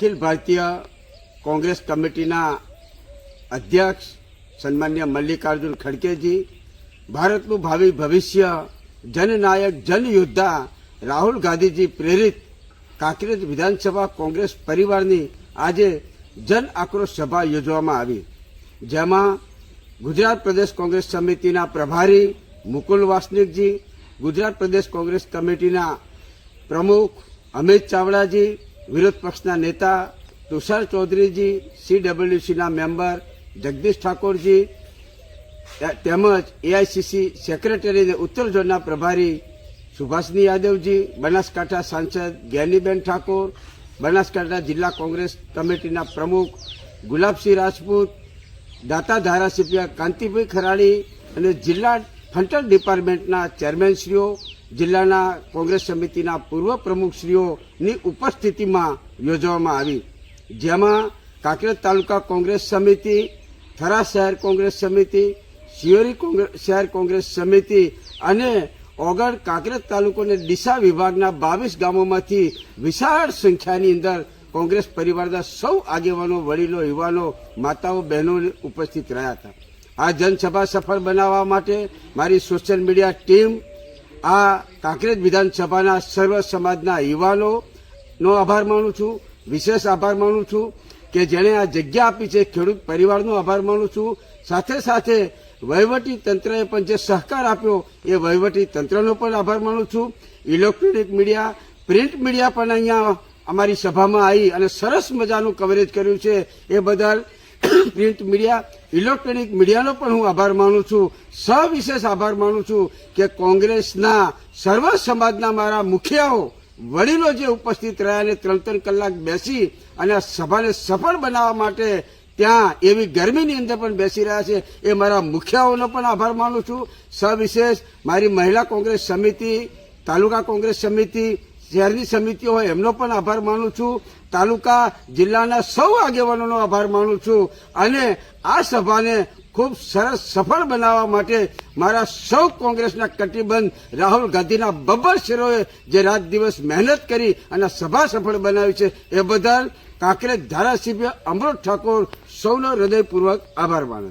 અખિલ ભારતીય કોંગ્રેસ કમિટીના અધ્યક્ષ સન્માન્ય મલ્લિકાર્જુન ખડકેજી ભારતનું ભાવિ ભવિષ્ય જનનાયક જનયોદ્ધા રાહુલ ગાંધીજી પ્રેરિત કાંકરેજ વિધાનસભા કોંગ્રેસ પરિવારની આજે જન આક્રોશ સભા યોજવામાં આવી. જેમાં ગુજરાત પ્રદેશ કોંગ્રેસ સમિતિના પ્રભારી મુકુલ વાસનિકજી, ગુજરાત પ્રદેશ કોંગ્રેસ કમિટીના પ્રમુખ અમિત ચાવડાજી વિરોધ પક્ષના નેતા તુષાર ચૌધરીજી સીડબ્લ્યુસીના મેમ્બર જગદીશ ઠાકોરજી તેમજ એઆઈસીસી સેક્રેટરી અને ઉત્તર ઝોનના પ્રભારી સુભાષની યાદવજી, બનાસકાંઠા સાંસદ જ્ઞાનીબેન ઠાકોર, બનાસકાંઠા જિલ્લા કોંગ્રેસ કમિટીના પ્રમુખ ગુલાબસિંહ રાજપૂત દાતા ધારાસભ્ય કાંતિભાઈ ખરાડી અને જિલ્લા ફંટર ડિપાર્ટમેન્ટના ચેરમેનશ્રીઓ, જિલ્લાના કોંગ્રેસ સમિતિના પૂર્વ પ્રમુખશ્રીઓની ઉપસ્થિતિમાં યોજવામાં આવી. જેમાં કાંકરેજ તાલુકા કોંગ્રેસ સમિતિ, થરા શહેર કોંગ્રેસ સમિતિ, શિયોરી શહેર કોંગ્રેસ સમિતિ અને ઓગળ કાંકરેજ તાલુકો અને ડીસા વિભાગના બાવીસ ગામોમાંથી વિશાળ સંખ્યાની અંદર કોંગ્રેસ પરિવારના સૌ આગેવાનો, વડીલો, યુવાનો, માતાઓ બહેનો ઉપસ્થિત રહ્યા હતા. આ જનસભા સફળ બનાવવા માટે મારી સોશિયલ મીડિયા ટીમ, આ કાંકરેજ વિધાનસભાના સર્વ સમાજના યુવાનોનો આભાર માનું છું. વિશેષ આભાર માનું છું કે જેણે આ જગ્યા આપી છે. ખેડૂત પરિવારનો આભાર માનું છું. સાથે સાથે વહીવટી તંત્રએ પણ જે સહકાર આપ્યો એ વહીવટી તંત્રનો પણ આભાર માનું છું. ઇલેક્ટ્રોનિક મીડિયા, પ્રિન્ટ મીડિયા પણ અહીંયા અમારી સભામાં આવી અને સરસ મજાનું કવરેજ કર્યું છે. એ બદલ પ્રિન્ટ મીડિયા ઇલેક્ટ્રોનિક મીડિયાનો પણ હું આભાર માનું છું. સવિશેષ આભાર માનું છું કે કોંગ્રેસના સર્વ સમાજના મારા મુખિયાઓ, વડીલો જે ઉપસ્થિત રહ્યા અને ત્રણ ત્રણ કલાક બેસી અને આ સભાને સફળ બનાવવા માટે ત્યાં એવી ગરમીની અંદર પણ બેસી રહ્યા છે, એ મારા મુખિયાઓનો પણ આભાર માનું છું. સવિશેષ, મારી મહિલા કોંગ્રેસ સમિતિ, તાલુકા કોંગ્રેસ સમિતિ શહેરની સમિતિઓ હોય, એમનો પણ આભાર માનું છું. તાલુકા, જિલ્લાના સૌ આગેવાનોનો આભાર માનું છું. અને આ સભાને ખૂબ સરસ સફળ બનાવવા માટે મારા સૌ કોંગ્રેસના કટિબંધ રાહુલ ગાંધીના બબ્બર શિરોએ જે રાત દિવસ મહેનત કરી અને સભા સફળ બનાવી છે, એ બદલ કાંકરેજ ધારાસભ્ય અમૃત ઠાકોર સૌનો હૃદયપૂર્વક આભાર માને